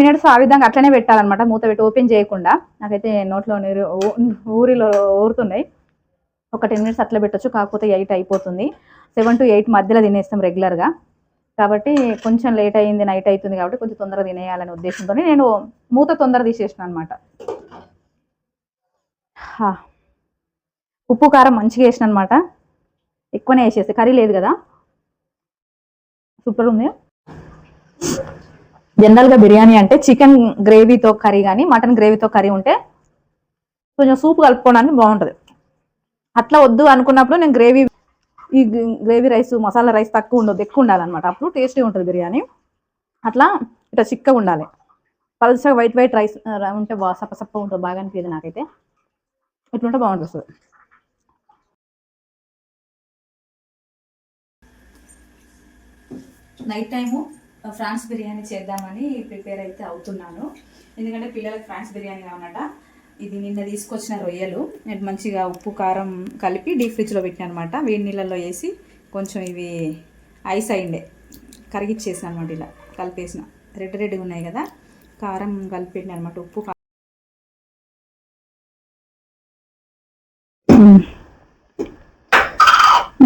Minutes ఆ విధంగా అట్లనే పెట్టాలన్నమాట. మూత పెట్టి ఓపెన్ చేయకుండా. నాకైతే నోట్లో నీరు ఊరిలో ఊరుతున్నాయి. ఒక టెన్ మినిట్స్ అట్లా పెట్టచ్చు. కాకపోతే ఎయిట్ అయిపోతుంది. సెవెన్ టు ఎయిట్ మధ్యలో తినేస్తాం రెగ్యులర్గా. కాబట్టి కొంచెం లేట్ అయింది నైట్ అవుతుంది కాబట్టి కొంచెం తొందరగా తినేయాలనే ఉద్దేశంతో నేను మూత తొందర తీసేసిన అనమాట ఉప్పు కారం మంచిగా వేసిన అనమాట ఎక్కువనే వేసేసి. కర్రీ లేదు కదా. సూపర్ ఉంది? జనరల్గా బిర్యానీ అంటే చికెన్ గ్రేవీతో కర్రీ కానీ మటన్ గ్రేవీతో కర్రీ ఉంటే కొంచెం సూప్ కలుపుకోవడానికి బాగుంటుంది. అట్లా వద్దు అనుకున్నప్పుడు నేను గ్రేవీ ఈ గ్రేవీ రైస్ మసాలా రైస్ తక్కువ ఉండదు ఎక్కువ ఉండాలన్నమాట. అప్పుడు టేస్టీ ఉంటుంది బిర్యానీ. అట్లా ఇట్లా చిక్కగా ఉండాలి. పలుసగా వైట్ వైట్ రైస్ ఉంటే బాగా సప్ప సప్ప ఉంటుంది బాగా అనిపించదు నాకైతే. ఇట్లుంటే బాగుంటుంది నైట్ టైము ఫ్రాన్స్ బిర్యానీ చేద్దామని ప్రిపేర్ అయితే అవుతున్నాను. ఎందుకంటే పిల్లలకు ఫ్రాన్స్ బిర్యానీ కావాలన్నట ఇది నిన్న తీసుకొచ్చిన రొయ్యలు. నేను మంచిగా ఉప్పు కారం కలిపి డీప్ ఫ్రిడ్జ్లో పెట్టిన అనమాట వేడి నీళ్ళల్లో వేసి కొంచెం ఇవి ఐస్ అయిండే. కరిగిచ్చేసిన అనమాట ఇలా. కలిపేసిన. రెడ్ రెడ్గా ఉన్నాయి కదా. కారం కలిపెట్టిన అనమాట ఉప్పు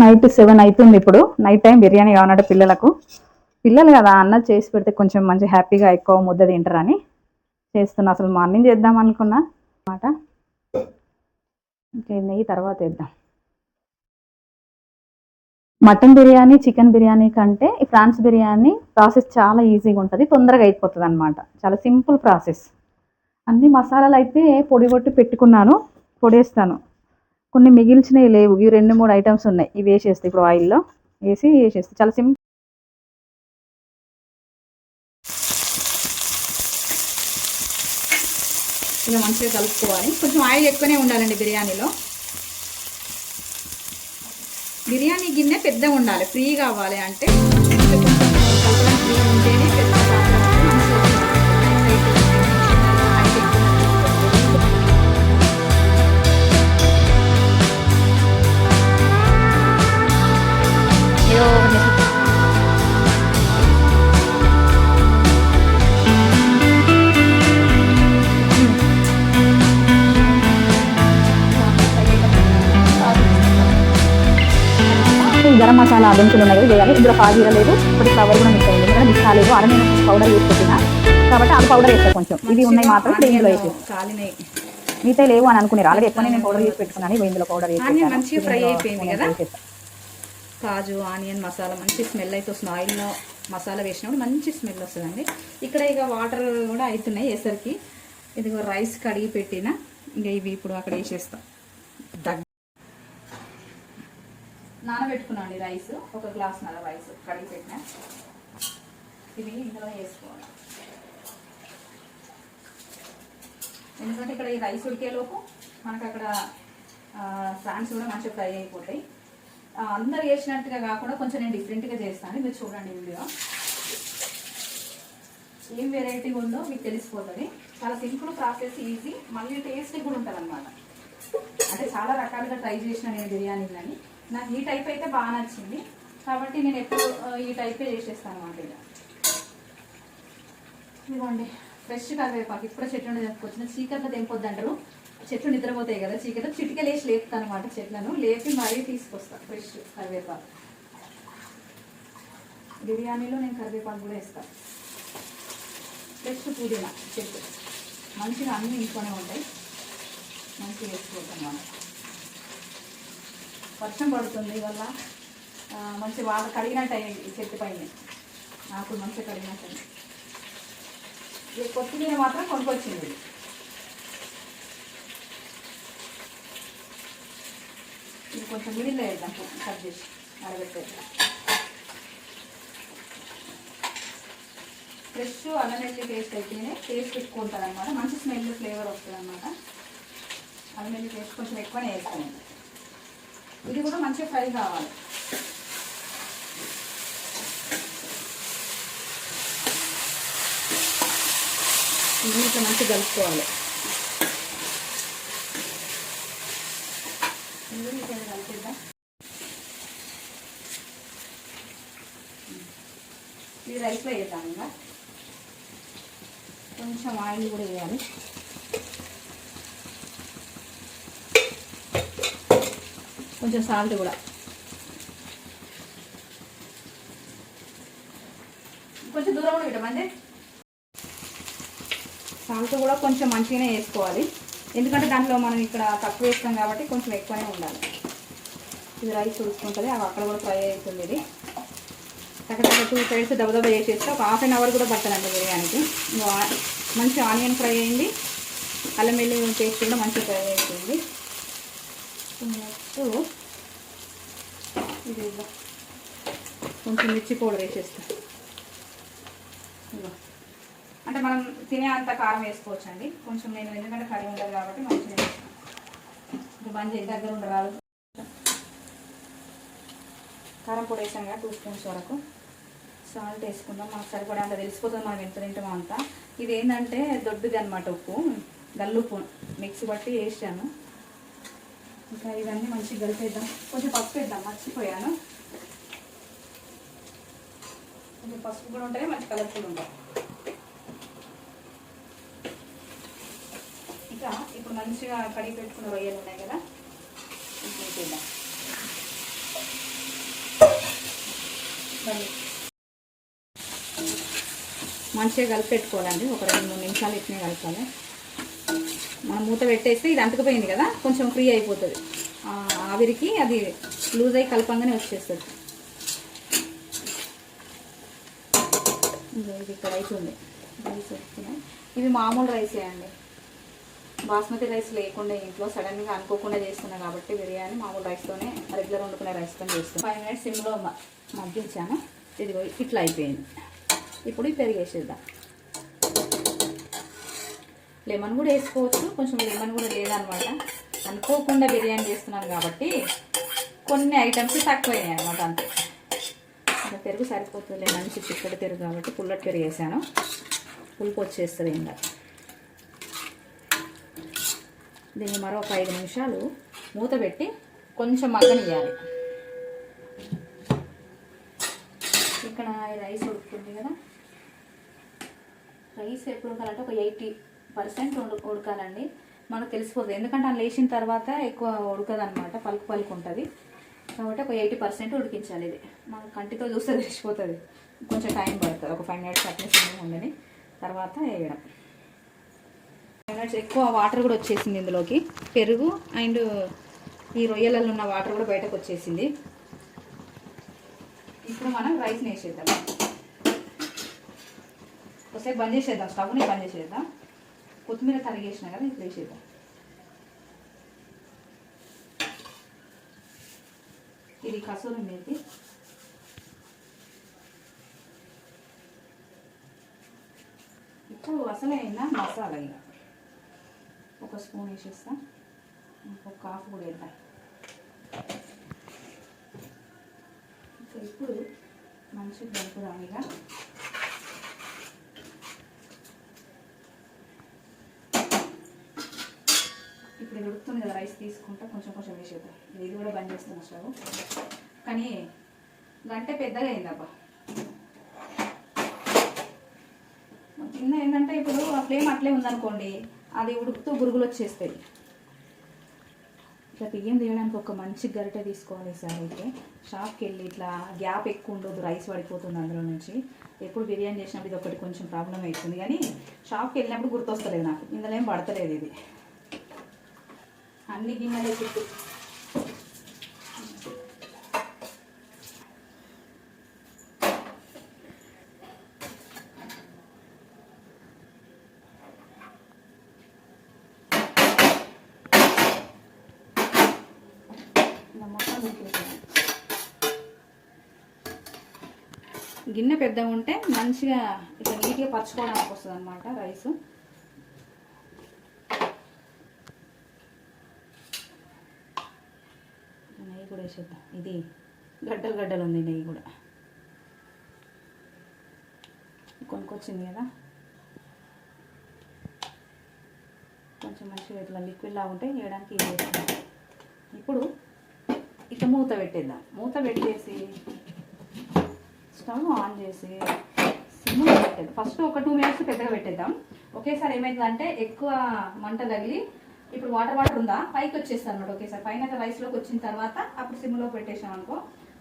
నైట్ సెవెన్ అవుతుంది ఇప్పుడు. నైట్ టైం బిర్యానీ కావాలంటే పిల్లలకు. పిల్లలు కదా అన్న చేసి పెడితే కొంచెం మంచి హ్యాపీగా ఎక్కువ ముద్ద తింటారని చేస్తున్నా. అసలు మార్నింగ్ చేద్దాం అనుకున్నా. అనమాట ఇంకా నెయ్యి తర్వాత వేద్దాం మటన్ బిర్యానీ చికెన్ బిర్యానీ కంటే ఈ ఫ్రాన్స్ బిర్యానీ ప్రాసెస్ చాలా ఈజీగా ఉంటుంది తొందరగా అయిపోతుంది అనమాట చాలా సింపుల్ ప్రాసెస్. అన్ని మసాలాలు అయితే పొడి కొట్టి పెట్టుకున్నాను పొడేస్తాను. కొన్ని మిగిల్చినవి లేవు. ఇవి రెండు మూడు ఐటమ్స్ ఉన్నాయి. ఇవి వేసేస్తే. ఇప్పుడు ఆయిల్లో వేసి వేసేస్తే. చాలా సింపుల్ ఇలా మంచిగా కలుపుకోవాలి. కొంచెం ఆయిల్ ఎక్కువనే ఉండాలండి బిర్యానీలో. బిర్యానీ గిన్నె పెద్దగా ఉండాలి. ఫ్రీ కావాలి అంటే. కొంచెం కలపడానికి గరం మసాలా దినుసులు ఉన్నాయి వేయాలి. ఇందులో పాజీర లేదు ఇప్పుడు ఫ్లవర్ కూడా మిక్స్ అయింది. ఎందుకంటే మిక్స్ కాలేదు అర నేను పౌడర్ వేసి పెట్టిన కాబట్టి ఆ పౌడర్ వేస్తా కొంచెం. ఇవి ఉన్నాయి మాత్రం ఇప్పుడు ఇందులో వేసి మిగతా లేవు అని అనుకున్నారు ఆల్రెడీ ఎక్కువ నేను పౌడర్ చేసి పెట్టుకున్నాను. ఇందులో పౌడర్. మంచిగా ఫ్రై అయిపోయింది కదా? కాజు ఆనియన్ మసాలా మంచి స్మెల్ అయితే వస్తుంది. ఆయిల్లో మసాలా వేసినప్పుడు మంచి స్మెల్ వస్తుందండి. ఇక్కడ ఇక వాటర్ కూడా అవుతున్నాయి వేసరికి. ఇదిగో రైస్ కడిగి పెట్టిన. ఇంకా ఇవి ఇప్పుడు అక్కడ వేసేస్తాం. దగ్గ నానబెట్టుకున్నాండి రైస్. ఒక గ్లాస్ నల్ల రైస్ కడిగి పెట్టిన. ఇవి ఇందులో వేసుకోవాలి. ఎందుకంటే ఇక్కడ ఈ రైస్ ఉడికేలోపు మనకు అక్కడ ఫ్రాన్స్ కూడా మంచిగా ఫ్రై అయిపోతాయి. అందరు చేసినట్టుగా కాకుండా కొంచెం నేను డిఫరెంట్గా చేస్తాను. మీరు చూడండి వీడియో. ఏం వెరైటీ ఉందో మీకు తెలిసిపోతుంది. చాలా సింపుల్ ప్రాసెస్ ఈజీ మళ్ళీ టేస్టీ కూడా ఉంటుంది అనమాట అంటే చాలా రకాలుగా ట్రై చేసిన నేను బిర్యానీలని. నాకు ఈ టైప్ అయితే బాగా నచ్చింది. కాబట్టి నేను ఎప్పుడు ఈ టైపే చేసేస్తాను అనమాట ఇలా ఇదిగోండి ఫ్రెష్ కరివేపాకు. ఇప్పుడు చెట్టు నుండి తెంపుకొచ్చిన చీకట్లో తెంపొద్దు అంటారు చెట్లు నిద్రపోతాయి కదా చీకట్లో చిటికలేసి లేపుతాను అనమాట చెట్లను. లేపి మరీ తీసుకొస్తాను ఫ్రెష్ కరివేపాకు. బిర్యానీలో నేను కరివేపాకు కూడా వేస్తాను ఫ్రెష్ పుదీనా చెట్టు. మంచిగా అన్నీ ఇంట్లోనే ఉంటాయి. మంచిగా వేసుకుంటాం మనం వర్షం పడుతుంది వల్ల మంచి వాళ్ళు కడిగినట్టు అయ్యింది చెట్టు పైన నాకు మంచిగా కడిగినట్టు. అయింది. ఈ కొత్తిమీర మాత్రం కొనుక్కొచ్చింది. ఇది కొంచెం మిడిల్లో వేద్దాం కట్ చేసి అరబెట్టేద్దాం ఫ్రెష్ అల్లం వెల్లి పేస్ట్ అయితేనే టేస్ట్ ఎక్కువ ఉంటుంది అనమాట మంచి స్మెల్ ఫ్లేవర్ వస్తుంది అనమాట అల్లం వెల్లి పేస్ట్ కొంచెం ఎక్కువనే వేసుకోండి. ఇది కూడా మంచిగా ఫ్రై కావాలి. ఇది ఇట్లా మంచిగా కలుపుకోవాలి. ఇది ఇది రైస్లో వేద్దాం ఇంకా. కొంచెం ఆయిల్ కూడా వేయాలి. కొంచెం సాల్ట్ కూడా. కొంచెం దూరం కూడా పెట్టమండి సాల్ట్ కూడా కొంచెం మంచిగానే వేసుకోవాలి. ఎందుకంటే దాంట్లో మనం ఇక్కడ తక్కువ వేస్తాం కాబట్టి కొంచెం ఎక్కువనే ఉండాలి. ఇది రైస్ చూసుకుంటుంది అవి అక్కడ కూడా ఫ్రై అవుతుంది ఇది. చక్కగా టూ సైడ్స్ దబదబ చేసేస్తే ఒక హాఫ్ అన్ అవర్ కూడా పట్టదండి బిర్యానీకి. మంచి ఆనియన్ ఫ్రై అయింది. అల్లం వెల్లుల్లి పేస్ట్ కూడా మంచిగా ఫ్రై అవుతుంది నెక్స్ట్ ఇది ఇదిగో. కొంచెం మిర్చి పౌడర్ వేసేస్తా. అంటే మనం తినే అంత కారం వేసుకోవచ్చు అండి కొంచెం నేను ఎందుకంటే కర్రీ ఉండదు కాబట్టి మంచిగా ఇంకా బంద్ దగ్గర ఉండరాదు. కారం పొడి వేసాం కదా టూ స్పూన్స్ వరకు. సాల్ట్ వేసుకుందాం. మనకు సరిపడే అంత తెలిసిపోతుంది మనం ఎంత తింటామో అంతా. ఇది ఏంటంటే దొడ్డుది అనమాట ఉప్పు. గల్లుప్పు. మిక్స్ బట్టి వేసాను. ఇంకా ఇవన్నీ మంచిగా కలిపేద్దాం. కొంచెం పసుపు వేద్దాం మర్చిపోయాను. కొంచెం పసుపు కూడా ఉంటేనే మంచి కలర్ఫుల్ ఉంటాయి. ఇంకా ఇప్పుడు మంచిగా కడిగి పెట్టుకున్న రొయ్యలు ఉన్నాయి కదా ఇప్పుడు మంచిగా కలిపి పెట్టుకోవాలండి. ఒక రెండు మూడు నిమిషాలు ఇట్నే కలపాలి. మనం మూత పెట్టేస్తే ఇది అంటుకుపోయింది కదా కొంచెం ఫ్రీ అయిపోతుంది. ఆవిరికి అది లూజ్ అయ్యి కలపంగానే వచ్చేస్తుంది. ఇది ఇక్కడ రైస్ ఉంది రైస్ వస్తున్నాయి ఇవి మామూలు రైసే అండి. బాస్మతి రైస్ లేకుండా ఇంట్లో సడన్గా అనుకోకుండా చేస్తున్నా కాబట్టి బిర్యానీ మామూలు రైస్తోనే రెగ్యులర్ వండుకునే రైస్తో చేస్తాను ఫైవ్ మినిట్స్ సిమ్లో మగ్గించాను. ఇది ఇట్లా అయిపోయింది. ఇప్పుడు ఇది పెరిగేసేద్దాం. లెమన్ కూడా వేసుకోవచ్చు. కొంచెం లెమన్ కూడా లేదనమాట. అనుకోకుండా బిర్యానీ చేస్తున్నాను కాబట్టి కొన్ని ఐటమ్స్ తక్కువైనాయి అనమాట అంతే. ఇంకా పెరుగు సరిపోతుంది. మంచి చిక్కటి పెరుగు కాబట్టి పుల్లటి పెరుగు వేసాను. పులుపు వచ్చేస్తుంది ఇంకా దీన్ని మరో ఒక ఐదు నిమిషాలు మూత పెట్టి కొంచెం మగ్గనియాలి ఇక్కడ రైస్ ఉడుకుతుంది కదా. రైస్ ఎప్పుడు ఉండాలంటే ఒక ఎయిటీ పర్సెంట్ ఉడకాలండి. మనకు తెలిసిపోతుంది ఎందుకంటే అది లేచిన తర్వాత ఎక్కువ ఉడకదనమాట పలుకు పలుకు ఉంటుంది. కాబట్టి ఒక ఎయిటీ పర్సెంట్ ఉడికించాలి ఇది. మన కంటితో చూస్తే తెలిసిపోతుంది. కొంచెం టైం పడుతుంది. ఒక ఫైవ్ మినిట్స్ అట్లీస్ట్ ఉండని తర్వాత వేయడం. ఫైవ్ మినిట్స్ ఎక్కువ వాటర్ కూడా వచ్చేసింది ఇందులోకి. పెరుగు అండ్ ఈ రొయ్యలలో ఉన్న వాటర్ కూడా బయటకు వచ్చేసింది. ఇప్పుడు మనం రైస్ని వేసేద్దాం ఒకసారి బంద్ చేసేద్దాం. స్టవ్ని బంద్ చేసేద్దాం. కొత్తిమీర తరిగేసిన కదా ఇప్పుడు వేసేద్దాం. ఇది కసూరి మేతి. ఇప్పుడు అసలైన మసాలా ఇక ఒక స్పూన్ వేసేస్తా. ఇంకొక కాఫ్ కూడా వేద్దాం. ఇంకా ఇప్పుడు మంచిగా కలుపుదాం ఇక ఇది ఉడుకుతుంది కదా రైస్ తీసుకుంటా కొంచెం కొంచెం వేసేద్దాం. ఇది కూడా బంద్ చేస్తున్నా స్టవ్ కానీ గంట పెద్దగా అయిందబ్బా. కింద ఏంటంటే ఇప్పుడు ఆ ఫ్లేమ్ అట్లే ఉందనుకోండి అది ఉడుకుతూ గురుగులు వచ్చేస్తాయి. ఇట్లా బియ్యం తీయడానికి ఒక మంచి గరిటె తీసుకోవాలి సార్ అయితే. షాప్కి వెళ్ళి ఇట్లా గ్యాప్ ఎక్కువ ఉండదు రైస్ పడిపోతుంది అందులో నుంచి. ఎప్పుడు బిర్యానీ చేసినప్పుడు ఇది ఒకటి కొంచెం ప్రాబ్లం అవుతుంది. కానీ షాప్కి వెళ్ళినప్పుడు గుర్తొస్తలేదు నాకు. ఇందులో ఏం పడతలేదు ఇది. అన్ని గిన్నెలు చుట్టూ గిన్నె పెద్దగా ఉంటే మంచిగా ఇట్లా నీట్గా పరచుకోవడానికి వస్తుంది అనమాట రైసు. నెయ్యి కూడా వేసేద్దాం. ఇది గడ్డలు గడ్డలు ఉంది నెయ్యి కూడా. కొనుక్కొచ్చింది కదా? కొంచెం మంచిగా ఇట్లా లిక్విడ్ లాగా ఉంటే వేయడానికి ఇది ఇప్పుడు ఇక మూత పెట్టేద్దాం. మూత పెట్టేసి స్టవ్ ఆన్ చేసి సిమ్లో పెట్టేద్దాం. ఫస్ట్ ఒక టూ మినిట్స్ పెద్దగా పెట్టేద్దాం. ఒకేసారి ఏమైందంటే ఎక్కువ మంట తగిలి ఇప్పుడు వాటర్ వాటర్ ఉందా? పైకి వచ్చేస్తాను అనమాట ఒకేసారి పైన రైస్లోకి వచ్చిన తర్వాత అప్పుడు సిమ్లో పెట్టేసాం అనుకో.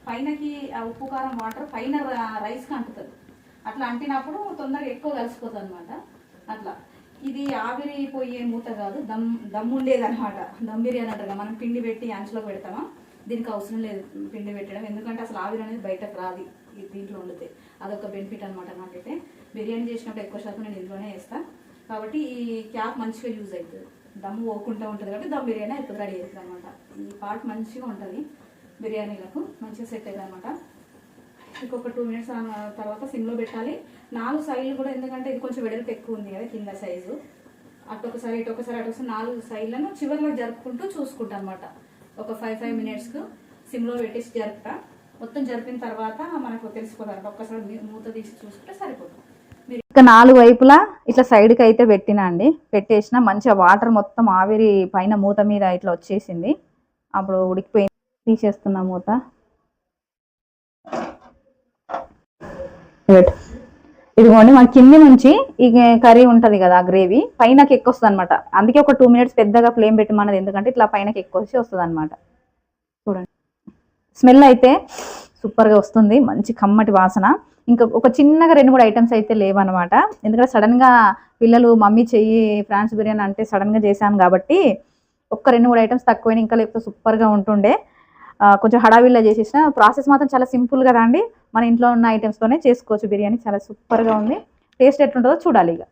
పైనకి ఆ ఉప్పు కారం వాటర్ పైన రైస్కి అంటుతుంది. అట్లా అంటినప్పుడు తొందరగా ఎక్కువ కలిసిపోతుంది అనమాట అట్లా. ఇది ఆవిరి పోయే మూత కాదు దమ్ దమ్ ఉండేది అనమాట దమ్ బిర్యానీ అంటారు మనం పిండి పెట్టి అంచులో పెడతామా? దీనికి అవసరం లేదు పిండి పెట్టడం. ఎందుకంటే అసలు ఆవిరి అనేది బయటకు రాదు దీంట్లో వండితే. అదొక బెనిఫిట్ అనమాట నాకైతే. బిర్యానీ చేసినప్పుడు ఎక్కువ శాతం నేను ఇంట్లోనే వేస్తాను కాబట్టి ఈ క్యాప్ మంచిగా యూజ్ అవుతుంది. దమ్ పోకుండా ఉంటుంది కాబట్టి దమ్ బిర్యానీ అయిపోతుంది రెడీ అవుతుంది అనమాట ఈ పార్ట్ మంచిగా ఉంటుంది బిర్యానీలకు మంచిగా సెట్ అవుతుంది అనమాట ఇంకొక టూ మినిట్స్ తర్వాత సిమ్లో పెట్టాలి. నాలుగు సైడ్లు కూడా ఎందుకంటే ఇది కొంచెం వెడల్పు ఎక్కువ ఉంది కదా కింద సైజు. అటు ఒకసారి ఇటు ఒకసారి అటు ఒకసారి నాలుగు సైడ్లను చివరిలో జరుపుకుంటూ చూసుకుంటా అనమాట ఒక ఫైవ్ ఫైవ్ మినిట్స్కు సిమ్లో పెట్టేసి జరుపుతా. మొత్తం జరిపిన తర్వాత మనకు తెలిసిపోతుంది ఒక్కసారి మూత తీసి చూసుకుంటే సరిపోతుంది. ఇక నాలుగు వైపులా ఇట్లా సైడ్కి అయితే పెట్టినా అండి. పెట్టేసిన మంచిగా వాటర్ మొత్తం ఆవిరి పైన మూత మీద ఇట్లా వచ్చేసింది. అప్పుడు ఉడికిపోయింది. తీసేస్తున్నా మూత. ఇదిగోండి మన కింది నుంచి ఈ కర్రీ ఉంటుంది కదా గ్రేవీ పైనకి ఎక్కువ వస్తుంది అనమాట అందుకే ఒక టూ మినిట్స్ పెద్దగా ఫ్లేమ్ పెట్టమన్నది. ఎందుకంటే ఇట్లా పైనకి ఎక్కువ వచ్చి వస్తుంది అనమాట చూడండి. స్మెల్ అయితే సూపర్గా వస్తుంది. మంచి కమ్మటి వాసన. ఇంకా ఒక చిన్నగా రెండు మూడు ఐటమ్స్ అయితే లేవన్నమాట. ఎందుకంటే సడన్గా పిల్లలు మమ్మీ చెయ్యి ఫ్రాన్స్ బిర్యానీ అంటే సడన్గా చేశాను కాబట్టి ఒక్క రెండు మూడు ఐటమ్స్ తక్కువైనా ఇంకా లేకపోతే సూపర్గా ఉంటుండే. కొంచెం హడావిడిలో చేసేసిన. ప్రాసెస్ మాత్రం చాలా సింపుల్ కదా అండి. మన ఇంట్లో ఉన్న ఐటమ్స్తోనే చేసుకోవచ్చు. బిర్యానీ చాలా సూపర్గా ఉంది. టేస్ట్ ఎట్లుంటుందో చూడాలి ఇక.